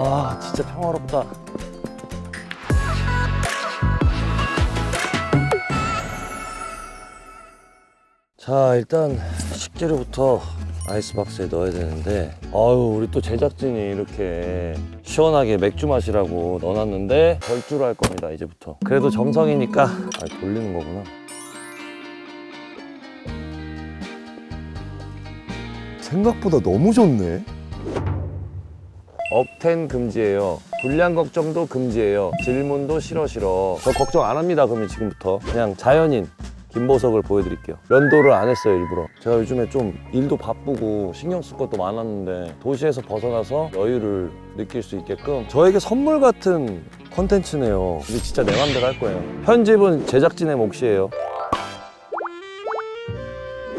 아 진짜 평화롭다. 자 일단 식재료부터 아이스박스에 넣어야 되는데 아유 우리 또 제작진이 이렇게 시원하게 맥주 마시라고 넣어놨는데 절주로 할 겁니다 이제부터 그래도 정성이니까 아 돌리는 거구나 생각보다 너무 좋네. 억텐 금지예요. 불량 걱정도 금지예요. 질문도 싫어 싫어. 저 걱정 안 합니다. 그러면 지금부터 그냥 자연인 김보석을 보여드릴게요. 면도를 안 했어요 일부러. 제가 요즘에 좀 일도 바쁘고 신경 쓸 것도 많았는데 도시에서 벗어나서 여유를 느낄 수 있게끔 저에게 선물 같은 컨텐츠네요. 이제 진짜 내 맘대로 할 거예요. 편집은 제작진의 몫이에요.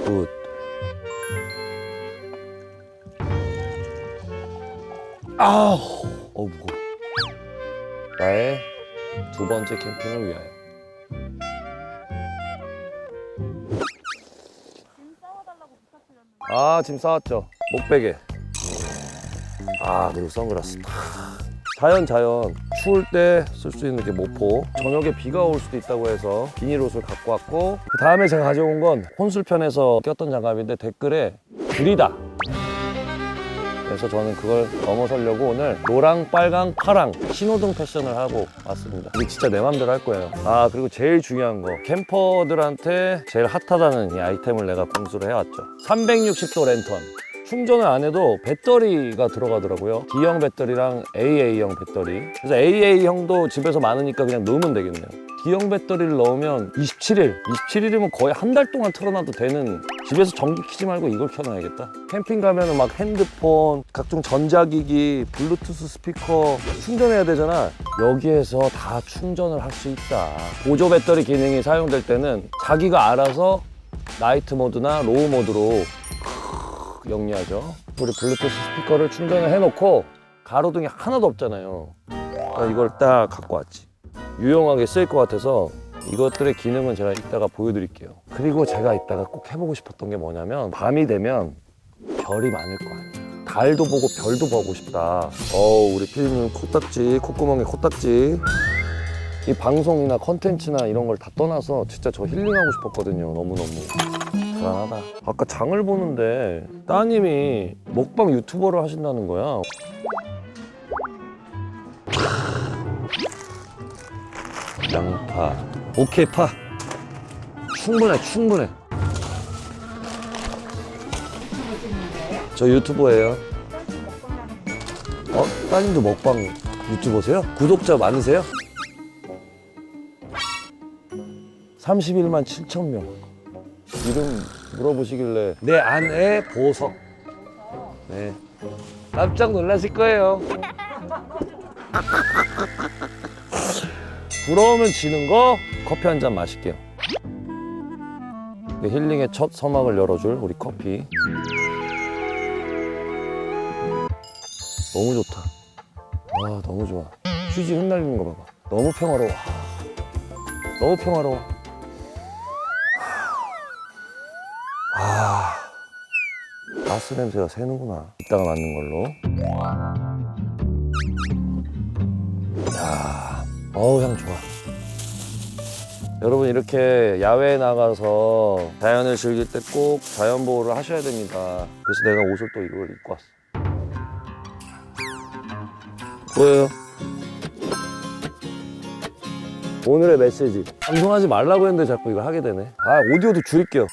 굿. 아우, 어 무거워. 나의 두 번째 캠핑을 위하여. 아, 짐 싸왔죠. 목베개. 아, 그리고 선글라스. 자연, 자연. 추울 때 쓸 수 있는 게 모포. 저녁에 비가 올 수도 있다고 해서 비닐 옷을 갖고 왔고. 그 다음에 제가 가져온 건 혼술편에서 꼈던 장갑인데 댓글에 줄이다. 그래서 저는 그걸 넘어서려고 오늘 노랑, 빨강, 파랑 신호등 패션을 하고 왔습니다. 이게 진짜 내 맘대로 할 거예요. 아 그리고 제일 중요한 거 캠퍼들한테 제일 핫하다는 이 아이템을 내가 공수를 해왔죠. 360도 랜턴. 충전을 안 해도 배터리가 들어가더라고요. D형 배터리랑 AA형 배터리. 그래서 AA형도 집에서 많으니까 그냥 넣으면 되겠네요. D형 배터리를 넣으면 27일, 27일이면 거의 한 달 동안 틀어놔도 되는 집에서 전기 키지 말고 이걸 켜놔야겠다. 캠핑 가면은 막 핸드폰, 각종 전자기기, 블루투스 스피커 충전해야 되잖아. 여기에서 다 충전을 할 수 있다. 보조 배터리 기능이 사용될 때는 자기가 알아서 나이트 모드나 로우 모드로 영리하죠. 우리 블루투스 스피커를 충전을 해놓고 가로등이 하나도 없잖아요. 그러니까 이걸 딱 갖고 왔지. 유용하게 쓰일 것 같아서 이것들의 기능은 제가 이따가 보여드릴게요. 그리고 제가 이따가 꼭 해보고 싶었던 게 뭐냐면 밤이 되면 별이 많을 거 아니에요. 달도 보고 별도 보고 싶다. 어우 우리 피디님 코딱지, 콧구멍에 코딱지. 이 방송이나 컨텐츠나 이런 걸 다 떠나서 진짜 저 힐링하고 싶었거든요. 너무너무. 불안하다. 아까 장을 보는데 따님이 먹방 유튜버를 하신다는 거야. 양파. 오케이 파. 충분해 충분해. 저 유튜버예요. 어? 따님도 먹방 유튜버세요? 구독자 많으세요? 31만 7천 명. 이름 물어보시길래 내 아내 보석. 네. 깜짝 놀라실 거예요. 부러우면 지는 거 커피 한 잔 마실게요. 그 힐링의 첫 서막을 열어줄 우리 커피. 너무 좋다. 와 너무 좋아. 휴지 흩날리는 거 봐봐. 너무 평화로워. 너무 평화로워. 가스 냄새가 새는구나. 이따가 맞는 걸로. 야, 어우 향 좋아. 여러분 이렇게 야외에 나가서 자연을 즐길 때 꼭 자연 보호를 하셔야 됩니다. 그래서 내가 옷을 또 이걸 입고 왔어. 뭐예요? 오늘의 메시지. 방송하지 말라고 했는데 자꾸 이걸 하게 되네. 아 오디오도 줄일게요.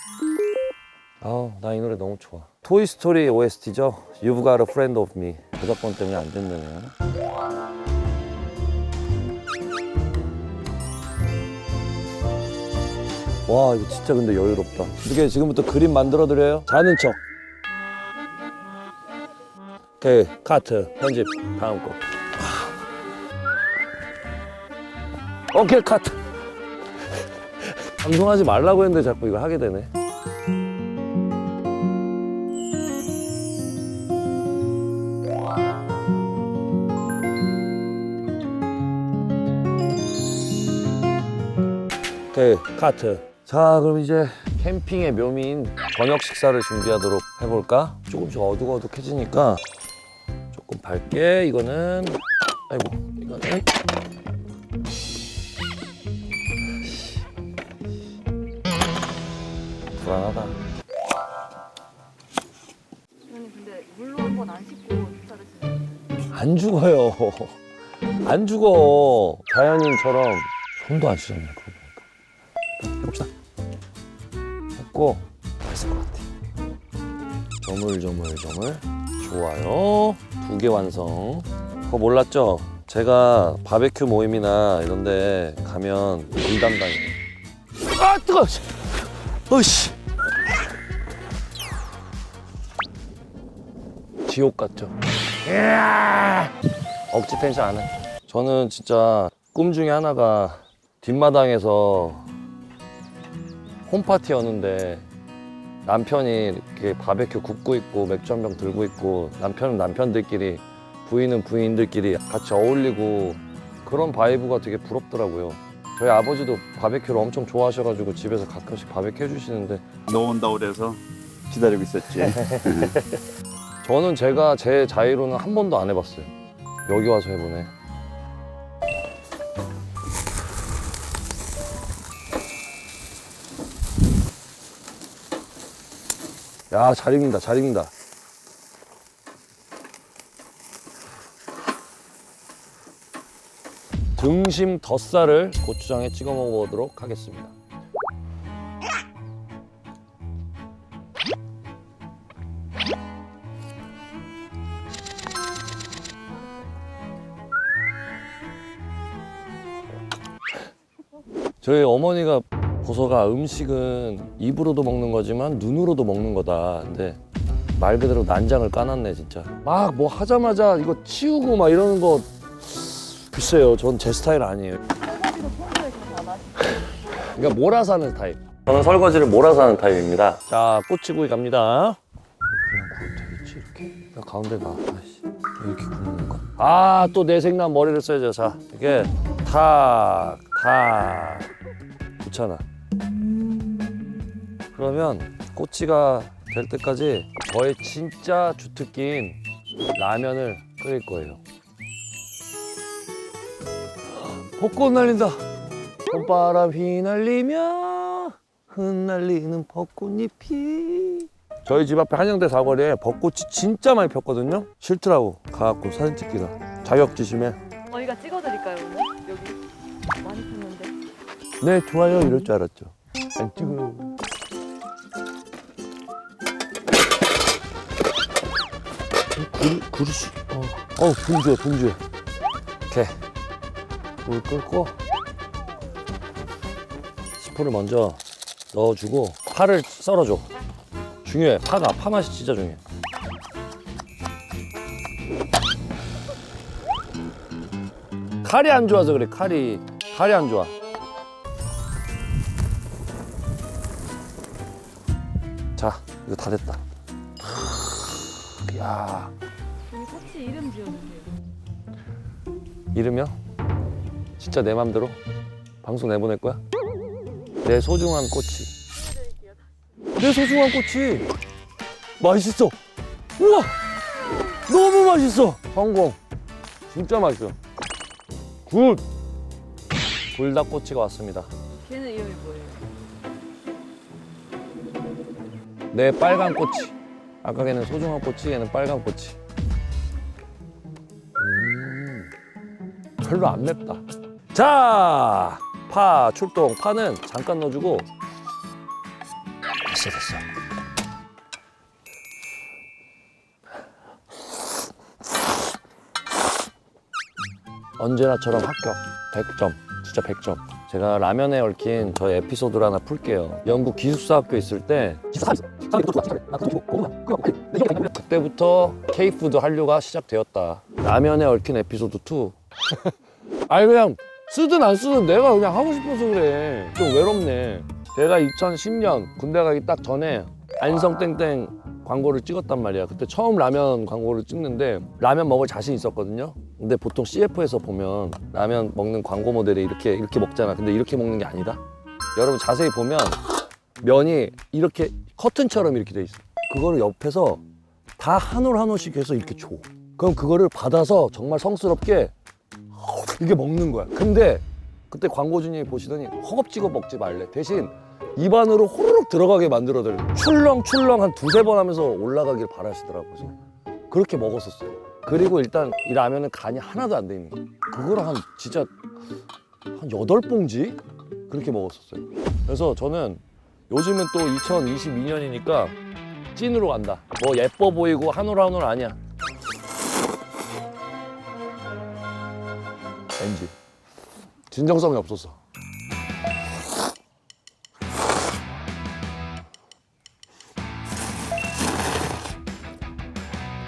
아우 나 이 노래 너무 좋아. 토이스토리 OST죠. You've got a friend of me. 저작권 때문에 안 된다네요. 와 이거 진짜 근데 여유롭다. 이렇게 지금부터 그림 만들어 드려요. 자는 척. 오케이 카트 편집 다음 거. 오케이 카트. 방송하지 말라고 했는데 자꾸 이걸 하게 되네. 오케이 카트 자 그럼 이제 캠핑의 묘미인 저녁 식사를 준비하도록 해볼까? 조금씩 어둑어둑해지니까 조금 밝게 이거는 아이고 이거는 불안하다. 저는 근데 물로 한 번 안 씻고 자르시는 안 죽어요. 안 죽어. 자연인처럼 손도 안 씻었네. 그러고. 해봅시다. 했고 맛있을 것 같아. 조물조물조물. 좋아요. 두 개 완성. 그거 몰랐죠? 제가 바베큐 모임이나 이런데 가면 물 담당이에요. 아 뜨거. 어씨. 지옥 같죠? 억지 텐션 안 해. 저는 진짜 꿈 중에 하나가 뒷마당에서 홈파티 여는데 남편이 이렇게 바베큐 굽고 있고 맥주 한 병 들고 있고 남편은 남편들끼리 부인은 부인들끼리 같이 어울리고 그런 바이브가 되게 부럽더라고요. 저희 아버지도 바베큐를 엄청 좋아하셔가지고 집에서 가끔씩 바베큐 해주시는데 너 온다고 그래서 기다리고 있었지. 저는 제가 제 자의로는 한 번도 안 해봤어요. 여기 와서 해보네. 야, 잘 익는다, 잘 익는다. 등심 덧살을 고추장에 찍어 먹어보도록 하겠습니다. 저희 어머니가 보서가 음식은 입으로도 먹는 거지만 눈으로도 먹는 거다. 근데 말 그대로 난장을 까놨네 진짜. 막 뭐 하자마자 이거 치우고 막 이러는 거 글쎄요. 전 제 스타일 아니에요. 그러니까 몰아서 하는 타입. 저는 설거지를 몰아서 하는 타입입니다. 자, 꼬치구이 갑니다. 그냥 구우면 되겠지 이렇게. 야, 가운데 가. 아이씨. 이렇게 굽는 거. 아, 또 내 생각 머리를 써야죠. 자, 이게 탁, 탁. 좋잖아. 그러면 꼬치가 될 때까지 저의 진짜 주특기인 라면을 끓일 거예요. 벚꽃 날린다. 봄바람 휘날리며 흩날리는 벚꽃잎이 저희 집 앞에 한양대 사거리에 벚꽃이 진짜 많이 폈거든요 싫더라고 가갖고 사진 찍기가 자격지심에 저희가 찍어드릴까요 오늘? 네 좋아요. 이럴 줄 알았죠. 안 찍어 그릇, 그릇이 어, 어 분주해 분주해 오케이. 물 끓고 스프를 먼저 넣어주고 파를 썰어줘. 중요해. 파가 파 맛이 진짜 중요해. 칼이 안 좋아서 그래 칼이. 칼이 안 좋아 이거 다 됐다 야 여기 사치 이름 지어주세요 이름이요? 진짜 내 맘대로 방송 내보낼 거야? 내 소중한 꼬치. 내 소중한 꼬치. 맛있어. 우와, 너무 맛있어. 성공. 진짜 맛있어. 굿. 불닭꼬치가 왔습니다. 내 빨간 꼬치. 아까 걔는 소중한 꼬치, 얘는 빨간 꼬치. 음, 별로 안 맵다. 자, 파 출동. 파는 잠깐 넣어주고. 됐어, 됐어. 언제나처럼 합격. 100점. 진짜 100점. 제가 라면에 얽힌 저 에피소드를 하나 풀게요. 영국 기숙사 학교 있을 때 그때부터 K푸드 한류가 시작되었다. 라면에 얽힌 에피소드 2. 아니 그냥 쓰든 안 쓰든 내가 그냥 하고 싶어서 그래. 좀 외롭네. 제가 2010년 군대 가기 딱 전에 안성 땡땡 광고를 찍었단 말이야. 그때 처음 라면 광고를 찍는데 라면 먹을 자신 있었거든요. 근데 보통 CF에서 보면 라면 먹는 광고 모델이 이렇게 이렇게 먹잖아. 근데 이렇게 먹는 게 아니다. 여러분 자세히 보면 면이 이렇게 커튼처럼 이렇게 돼 있어. 그거를 옆에서 다 한 올 한 올씩 해서 이렇게 줘. 그럼 그거를 받아서 정말 성스럽게 이게 먹는 거야. 근데 그때 광고주님이 보시더니 허겁지겁 먹지 말래. 대신 입안으로 호로록 들어가게 만들어드려. 출렁출렁 한 두세 번 하면서 올라가길 바라시더라고요. 그렇게 먹었었어요. 그리고 일단 이 라면은 간이 하나도 안 돼 있는 거야. 그걸 한 진짜 한 여덟 봉지 그렇게 먹었었어요. 그래서 저는 요즘은 또 2022년이니까 찐으로 간다. 뭐 예뻐 보이고 한올 한올 아니야. NG. 진정성이 없었어.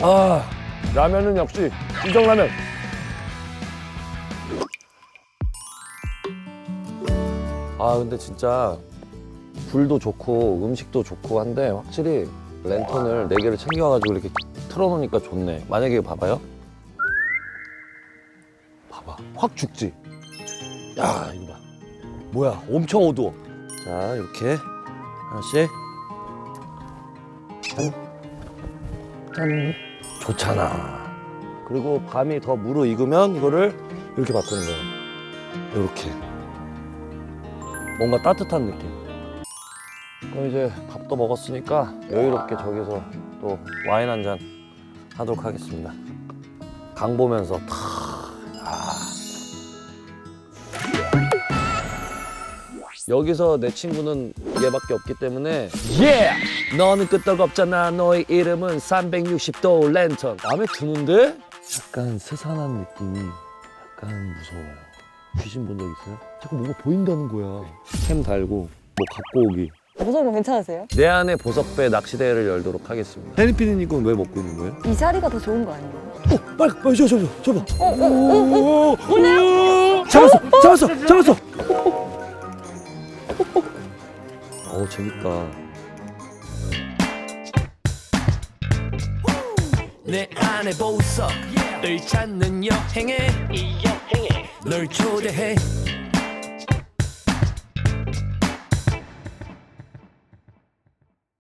아 라면은 역시 찌정라면. 아 근데 진짜 불도 좋고 음식도 좋고 한데 확실히 랜턴을 네 개를 챙겨가지고 이렇게 틀어놓으니까 좋네. 만약에 봐봐요. 봐봐. 확 죽지. 야 이거 봐. 뭐야? 엄청 어두워. 자 이렇게 하나씩. 짠. 짠. 좋잖아. 그리고 밤이 더 무르익으면 이거를 이렇게 바꾸는 거예요. 이렇게. 뭔가 따뜻한 느낌. 그럼 이제 밥도 먹었으니까 여유롭게 저기서 또 와인 한 잔 하도록 하겠습니다. 강 보면서 탁. 아. 여기서 내 친구는 얘밖에 없기 때문에 예! 너는 끄떡 없잖아 너의 이름은 360도 랜턴 마음에 드는데? 약간 스산한 느낌이 약간 무서워요 귀신 본 적 있어요? 자꾸 뭔가 보인다는 거야 캠 달고 뭐 갖고 오기 거 괜찮으세요? 내 안에 보석배 낚시대회를 열도록 하겠습니다 혜리피디님 건 왜 먹고 있는 거예요? 이 자리가 더 좋은 거 아니에요? 어, 빨리 빨리 저, 저, 저, 저 봐. 어, 어, 어, 어. 오네요. 잡았어, 잡았어, 잡았어. 어 재밌다. 내 안에 보석을 찾는 여행에 널 초대해